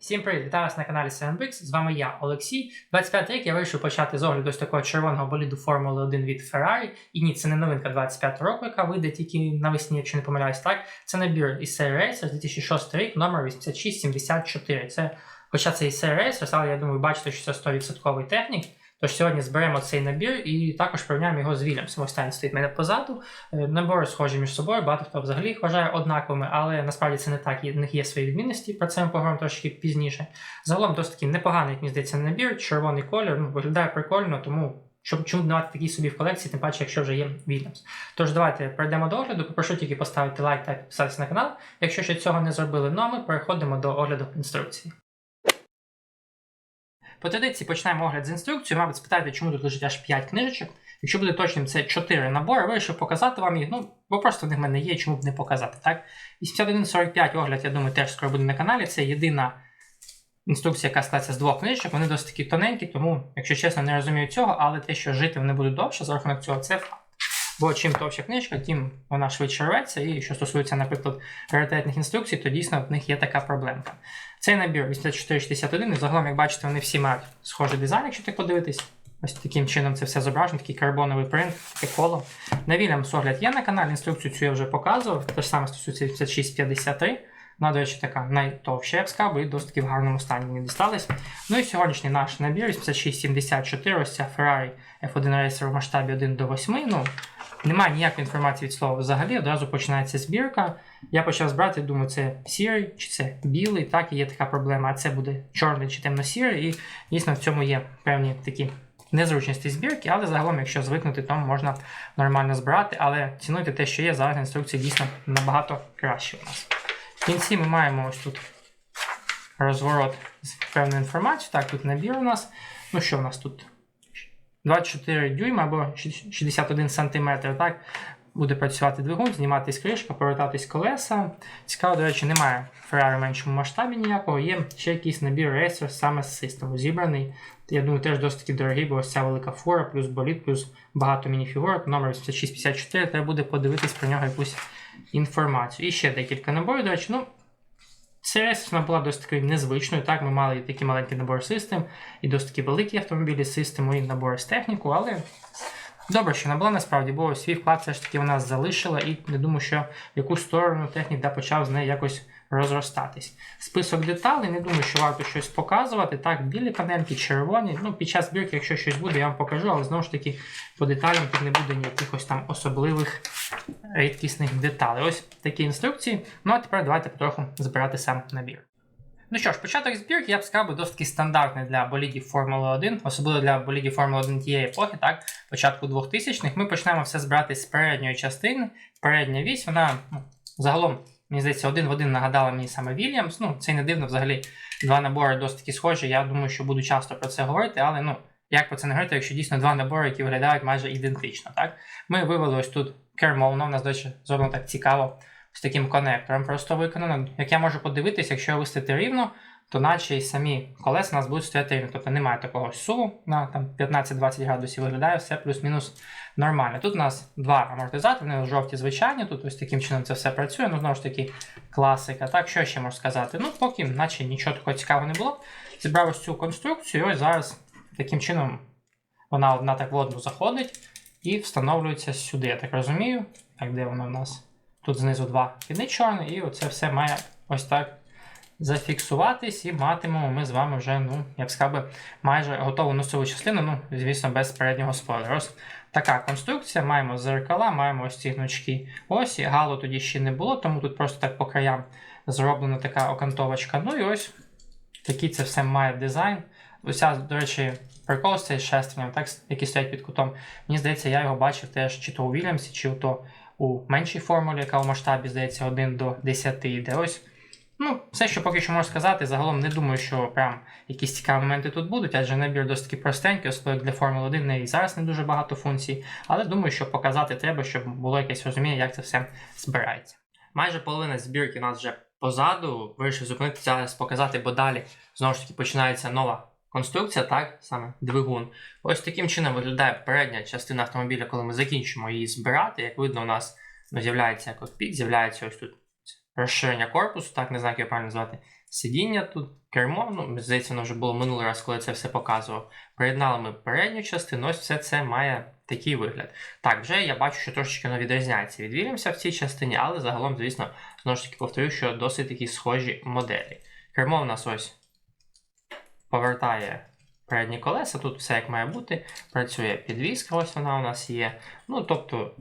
Всім привіт! Вітаю вас на каналі 7bix. З вами я, Олексій. 25 рік я вирішив почати з огляду з такого червоного боліду Формули 1 від Ferrari. І ні, це не новинка 25 року, яка вийде тільки навесні, якщо не помиляюсь, так. Це набір із серії Racer 2006 рік, номер 8674. Це, хоча це і серії Racer, але я думаю, бачите, що це 100% технік. Тож сьогодні зберемо цей набір і також порівняємо його з Вільямсом. Ось там стоїть мене позаду. Е, Набори схожі між собою, багато хто взагалі їх вважає однаковими, але насправді це не так, і в них є свої відмінності, про це ми поговоримо трошки пізніше. Загалом досить таки непоганий, як мені здається, набір, червоний колір, ну, виглядає прикольно, тому щоб чому мати такий собі в колекції, тим паче, якщо вже є Вільямс. Тож давайте перейдемо до огляду. Попрошу тільки поставити лайк та підписатися на канал. Якщо ще цього не зробили, ну а ми переходимо до огляду інструкції. По традиції починаємо огляд з інструкцією. Мабуть, спитаєте, чому тут лежить аж 5 книжечок. Якщо буде точним, це 4 набори. Вирішив показати вам їх. Ну, бо просто в них в мене є, чому б не показати. Так? 8145 огляд, я думаю, теж скоро буде на каналі. Це єдина інструкція, яка складається з двох книжечок. Вони досить такі тоненькі, тому, якщо чесно, не розумію цього, але те, що жити вони будуть довше, за рахунок цього, це факт. Бо чим товща книжка, тим вона швидше рветься. І що стосується, наприклад, раритетних інструкцій, то дійсно в них є така проблемка. Цей набір 8461, і загалом, як бачите, вони всі мають схожий дизайн, якщо так подивитись. Ось таким чином це все зображено, такий карбоновий принт, таке коло. На вільному огляд є на каналі, інструкцію цю я вже показував. Те ж саме стосується 5653. Вона, до речі, така найтовща, я б сказав, і досить таки в гарному стані мені дістались. Ну і сьогоднішній наш набір 8674, ось ця Ferrari F1 Racer в масштабі 1 до 8. Ну, немає ніякої інформації від слова взагалі, одразу починається збірка. Я почав збирати, думаю, це сірий чи це білий, так, і є така проблема, а це буде чорний чи темно-сірий, і дійсно в цьому є певні такі незручності збірки, але загалом, якщо звикнути, то можна нормально збирати, але цінуйте те, що є, зараз інструкції дійсно набагато краще у нас. В кінці ми маємо ось тут розворот з певною інформацією. Так, тут набір у нас. Ну що у нас тут? 24 дюйма або 61 см, так? Буде працювати двигун, зніматись кришка, повертатись колеса. Цікаво, до речі, немає Ferrari в меншому масштабі ніякого. Є ще якийсь набір Racer саме з систему зібраний. Я думаю, теж досить таки дорогий, бо ось ця велика фура, плюс боліт, плюс багато мініфігурок. Номер 8654, треба буде подивитись про нього якусь інформацію. І ще декілька наборів, до речі, ну. Ця вона була досить такою незвичною. Так, ми мали і такі маленькі набори систем, і досить такі великі автомобілі з і набори з техніку, але добре, що вона була насправді, бо свій вклад все ж таки вона залишила, і не думаю, що в яку сторону техніка почав з нею якось розростатись. Список деталей, не думаю, що варто щось показувати. Так, білі панельки, червоні. Ну, під час збірки, якщо щось буде, я вам покажу, але знову ж таки по деталям тут не буде ніякихось там особливих рідкісних деталей. Ось такі інструкції. Ну а тепер давайте потроху збирати сам набір. Ну що ж, початок збірки, я б сказав, досить таки стандартний для болідів Формули 1, особливо для болідів Формули 1 тієї епохи, так, початку 2000-х. Ми почнемо все збирати з передньої частини. Передня вісь, вона ну, загалом, мені здається, один в один нагадала мені саме Вільямс. Ну, це не дивно, взагалі, два набори досить таки схожі. Я думаю, що буду часто про це говорити, але ну, як про це не говорити, якщо дійсно два набори, які виглядають майже ідентично. Так? Ми вивели ось тут кермовно, у в нас, до речі, зроблено так цікаво з таким конектором просто виконано. Як я можу подивитися, якщо вистити рівно, то наче і самі колеса у нас будуть стояти. Тобто немає такого суву на там 15-20 градусів виглядає, все плюс-мінус нормально. Тут у нас два амортизатори, вони жовті звичайні, тут ось таким чином це все працює, ну знову ж таки класика. Так, що ще можу сказати? Ну, поки наче нічого такого цікавого не було. Зібрав ось цю конструкцію, і ось зараз таким чином вона одна так в одну заходить і встановлюється сюди, я так розумію. Так, де воно в нас? Тут знизу два піни чорні, і оце все має ось так зафіксуватись, і матимемо ми з вами вже, ну, я б сказав, майже готову носову частину, ну, звісно, без переднього спойлера. Ось така конструкція. Маємо зеркала, маємо ось ці гнучки осі. Галу тоді ще не було, тому тут просто так по краям зроблена така окантовочка. Ну і ось такий це все має дизайн. Оця, до речі, прикол з цей шестерням, так, які стоять під кутом. Мені здається, я його бачив теж чи то у Вільямсі, чи то у меншій формулі, яка у масштабі, здається, 1 до 10 йде. Ось. Ну, все, що поки що можу сказати, загалом не думаю, що прям якісь цікаві моменти тут будуть, адже набір досить таки простенький, особливо для Формули 1 не і зараз не дуже багато функцій, але думаю, що показати треба, щоб було якесь розуміння, як це все збирається. Майже половина збірки у нас вже позаду, вирішив зупинитися зараз показати, бо далі знову ж таки починається нова конструкція, так, саме двигун. Ось таким чином виглядає передня частина автомобіля, коли ми закінчимо її збирати. Як видно, у нас ну, з'являється кокпіт, з'являється ось тут розширення корпусу, так не знаю, як його правильно назвати. Сидіння тут, кермо, ну, здається, воно вже було минулий раз, коли це все показував. Приєднали ми передню частину, ось все це має такий вигляд. Так, вже я бачу, що трошечки воно відрізняється від Williams в цій частині, але загалом, звісно, знову ж таки повторюю, що досить такі схожі моделі. Кермо у нас ось повертає передні колеса, тут все як має бути. Працює підвізка, ось вона у нас є. Ну, тобто,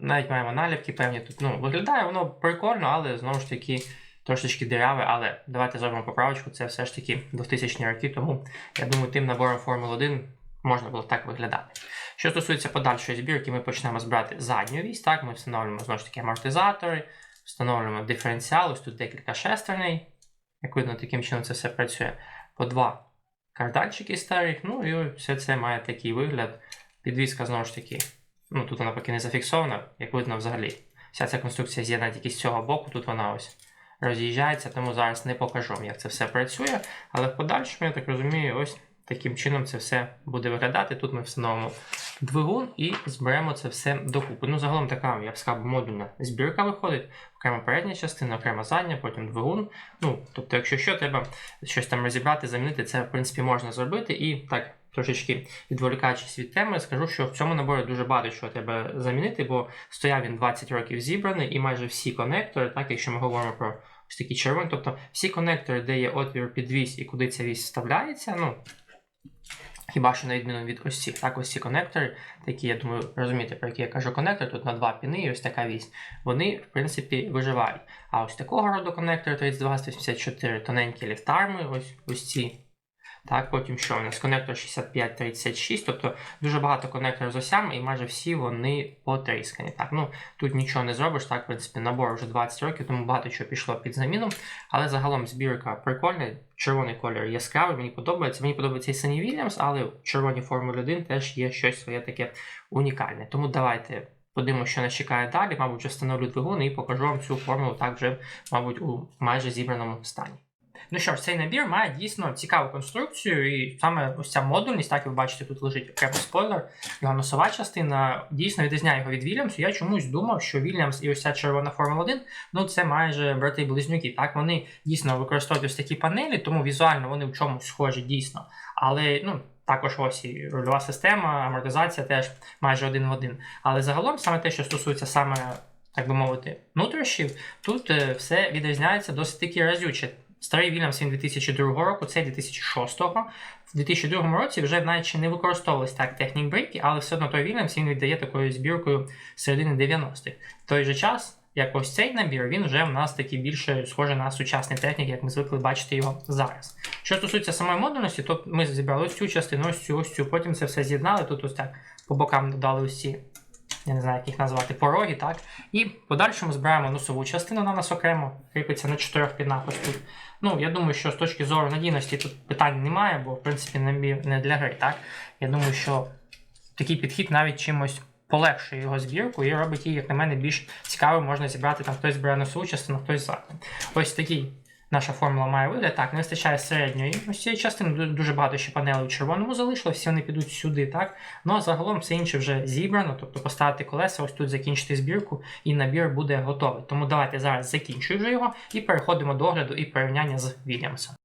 навіть маємо наліпки певні тут. Ну, виглядає воно прикольно, але знову ж таки трошечки диряве. Але давайте зробимо поправочку. Це все ж таки 2000 роки, тому я думаю, тим набором Формули 1 можна було так виглядати. Що стосується подальшої збірки, ми почнемо збирати задню вісь. Так, ми встановлюємо знову ж таки амортизатори, встановлюємо диференціал, ось тут декілька шестерней. Як видно, таким чином це все працює. По два кардальчики старі, ну і все це має такий вигляд. Підвізка знову ж таки. Ну тут вона поки не зафіксована, як видно взагалі. Вся ця конструкція з'єднана тільки з цього боку, тут вона ось роз'їжджається, тому зараз не покажу як це все працює. Але в подальшому, я так розумію, ось таким чином це все буде виглядати. Тут ми встановимо двигун і зберемо це все докупи. Ну, загалом така, я б сказав, модульна збірка виходить. Окрема передня частина, окрема задня, потім двигун. Ну, тобто, якщо що, треба щось там розібрати, замінити, це в принципі можна зробити. І так, трошечки відволікаючись від теми, скажу, що в цьому наборі дуже багато чого треба замінити, бо стояв він 20 років зібраний, і майже всі конектори, так, якщо ми говоримо про ось такі червоні, тобто всі конектори, де є отвір під вісь і куди ця вісь вставляється, ну. Хіба що на відміну від ось цих, так, ось ці конектори, такі, я думаю, розумієте, про які я кажу конектор, тут на два піни і ось така вісь. Вони, в принципі, виживають. А ось такого роду конектори 3284 тоненькі ліфтарми, ось ось ці. Так, потім що у нас конектор 6536, тобто дуже багато конекторів з осями, і майже всі вони потріскані. Так, ну тут нічого не зробиш, так, в принципі, набор вже 20 років, тому багато чого пішло під заміну. Але загалом збірка прикольна, червоний колір яскравий, мені подобається. Мені подобається і Сені Вільямс, але в червоній Формулі 1 теж є щось своє таке унікальне. Тому давайте подивимося, що нас чекає далі. Мабуть, вже встановлю двигун і покажу вам цю формулу так вже, мабуть, у майже зібраному стані. Ну що ж, цей набір має дійсно цікаву конструкцію, і саме ось ця модульність, так ви бачите, тут лежить окремий спойлер, його носова частина дійсно відрізняє його від Вільямсу. Я чомусь думав, що Вільямс і ось ця червона Формула 1, ну це майже брати-близнюки. Так, вони дійсно використовують ось такі панелі, тому візуально вони в чомусь схожі дійсно. Але ну. Також ось і рульова система, амортизація теж майже один в один. Але загалом саме те, що стосується саме, так би мовити, нутрощів, тут е, все відрізняється досить таки разюче. Старий Вільямс він 2002 року, цей 2006 року. В 2002 році вже наче не використовувалися так технік брейки, але все одно той Вільямс він віддає такою збіркою середини 90-х. В той же час, як ось цей набір, він вже в нас такий більше схожий на сучасний технік, як ми звикли бачити його зараз. Що стосується самої модульності, то ми зібрали ось цю частину, ось цю, ось цю, потім це все з'єднали. Тут ось так по бокам додали ось я не знаю, як їх назвати, пороги, так? І в подальшому збираємо носову частину, у нас окремо кріпиться на чотирьох пінах ось тут. Ну, я думаю, що з точки зору надійності тут питань немає, бо в принципі не для гри, так? Я думаю, що такий підхід навіть чимось полегшує його збірку і робить її, як на мене, більш цікавою. Можна зібрати там хтось збирає носову частину, хтось задню. Ось такий наша формула має вигляд. Так, не вистачає середньої. Ось цієї частини дуже багато ще панелей в червоному залишилось, всі вони підуть сюди, так? Ну а загалом все інше вже зібрано, тобто поставити колеса, ось тут закінчити збірку, і набір буде готовий. Тому давайте зараз закінчую вже його і переходимо до огляду і порівняння з Вільямсом.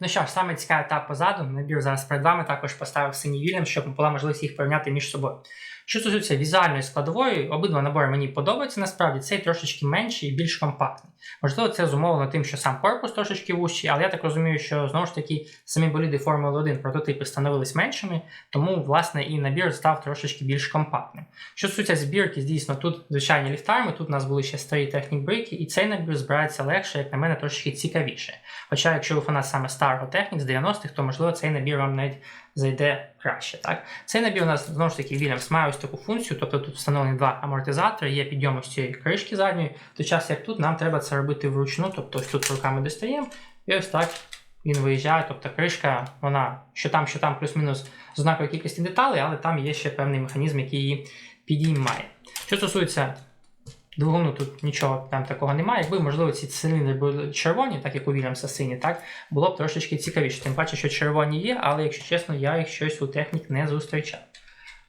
Ну що ж, саме цікавий етап позаду. Набір зараз перед вами також поставив синій Вільям, щоб була можливість їх порівняти між собою. Що стосується візуальної складової, обидва набори мені подобаються насправді, цей трошечки менший і більш компактний. Можливо, це зумовлено тим, що сам корпус трошечки вущий, але я так розумію, що знову ж таки самі боліди Формули 1 прототипи становились меншими, тому власне і набір став трошечки більш компактним. Що стосується збірки, дійсно, тут звичайні ліфтарми, тут у нас були ще старі технік брейки, і цей набір збирається легше, як на мене, трошечки цікавіше. Хоча, якщо ви фанат саме старого технік з 90-х, то можливо цей набір вам навіть зайде краще. Так? Цей набір у нас знову ж таки Williams має ось таку функцію, тобто тут встановлені два амортизатори, є підйом ось цієї кришки задньої, той час як тут нам треба це робити вручну, тобто ось тут руками достаємо, і ось так він виїжджає, тобто кришка, вона що там, що там, плюс-мінус з кількості деталей, але там є ще певний механізм, який її підіймає. Що стосується Двигуну тут нічого там такого немає. Якби, можливо, ці циліндри були червоні, так як у Вільямса сині, так було б трошечки цікавіше. Тим паче, що червоні є, але якщо чесно, я їх щось у технік не зустрічав.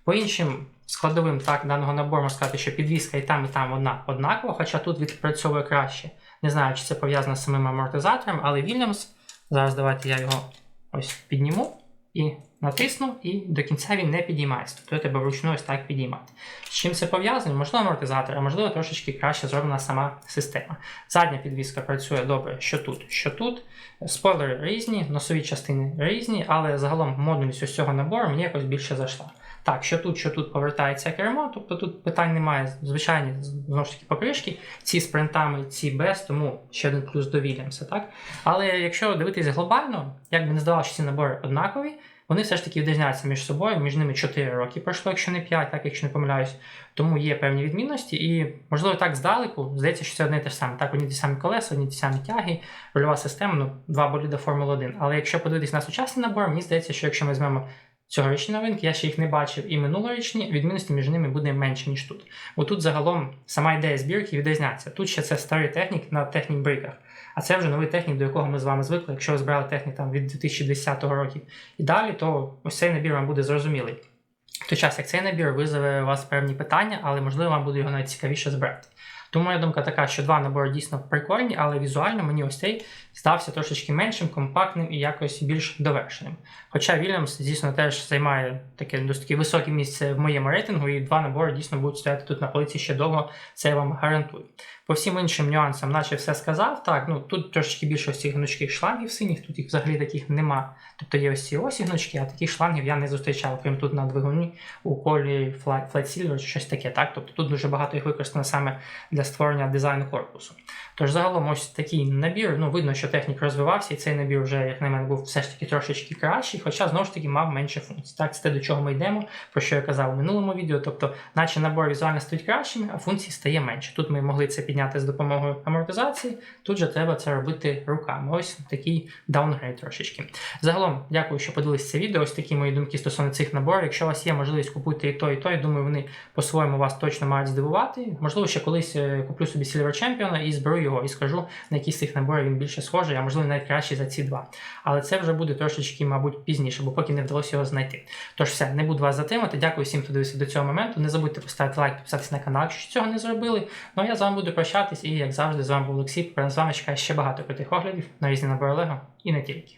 По іншим складовим так, даного набору можна сказати, що підвіска і там, і там вона однакова, хоча тут відпрацьовує краще. Не знаю, чи це пов'язано з самим амортизатором, але Williams, зараз давайте я його ось підніму і натисну, і до кінця він не підіймається. Тобто треба вручну ось так підіймати. З чим це пов'язано? Можливо, амортизатор, а можливо, трошечки краще зроблена сама система. Задня підвіска працює добре, що тут, що тут. Спойлери різні, носові частини різні, але загалом модульність ось цього набору мені якось більше зайшла. Так, що тут, що тут повертається кермо, тобто тут питань немає. Звичайні знову ж таки покришки, ці з принтами, ці без, тому ще один плюс до Вільямса, так? Але якщо дивитися глобально, як би не здавалося, що ці набори однакові, вони все ж таки відрізняються між собою, між ними 4 роки пройшло, якщо не 5, так якщо не помиляюсь. Тому є певні відмінності, і можливо так здалеку здається, що це одне і те ж саме. Так, одні ті самі колеса, одні ті самі тяги, рульова система, ну, два боліда Формули 1. Але якщо подивитись на сучасний набор, мені здається, що якщо ми візьмемо цьогорічні новинки, я ще їх не бачив, і минулорічні відмінності між ними буде менше, ніж тут. Бо тут загалом сама ідея збірки відрізняється. Тут ще це старий технік на технік бриках. А це вже новий технік, до якого ми з вами звикли. Якщо ви збирали технік там від 2010 року і далі, то ось цей набір вам буде зрозумілий. В той час, як цей набір визове у вас певні питання, але можливо вам буде його навіть цікавіше збирати. Тому моя думка така, що два набори дійсно прикольні, але візуально мені ось цей стався трошечки меншим, компактним і якось більш довершеним. Хоча Вільямс, звісно, теж займає таке досить високе місце в моєму рейтингу, і два набори дійсно будуть стояти тут на полиці ще довго, це я вам гарантую. По всім іншим нюансам, наче все сказав. Так, ну тут трошечки більше ось цих гнучких шлангів синіх, тут їх взагалі таких нема. Тобто є ось ці осі гнучки, а таких шлангів я не зустрічав, крім тут на двигуні у колі Flat Silver чи щось таке. Так? Тобто тут дуже багато їх використано саме для створення дизайну корпусу. Тож загалом ось такий набір. Ну, видно, що технік розвивався, і цей набір вже, як на мене, був все ж таки трошечки кращий, хоча знову ж таки мав менше функцій. Так, це те, до чого ми йдемо, про що я казав у минулому відео. Тобто, наче набор візуально стоїть кращими, а функцій стає менше. Тут ми могли це підняти з допомогою амортизації, тут же треба це робити руками. Ось такий даунгрейд трошечки. Загалом, дякую, що подивилися це відео. Ось такі мої думки стосовно цих наборів. Якщо у вас є можливість купити і то, і то, я думаю, вони по-своєму вас точно мають здивувати. Можливо, ще колись е, куплю собі Silver Champion і зберу його і скажу, на з цих наборів він більше схожий, а можливо навіть кращий за ці два. Але це вже буде трошечки, мабуть, пізніше, бо поки не вдалося його знайти. Тож все, не буду вас затримати. Дякую всім, хто дивився до цього моменту. Не забудьте поставити лайк, підписатися на канал, якщо цього не зробили. Ну а я з вами буду прощатись, і як завжди, з вами був Олексій. З вами чекає ще багато крутих оглядів на різні набори Лего і не тільки.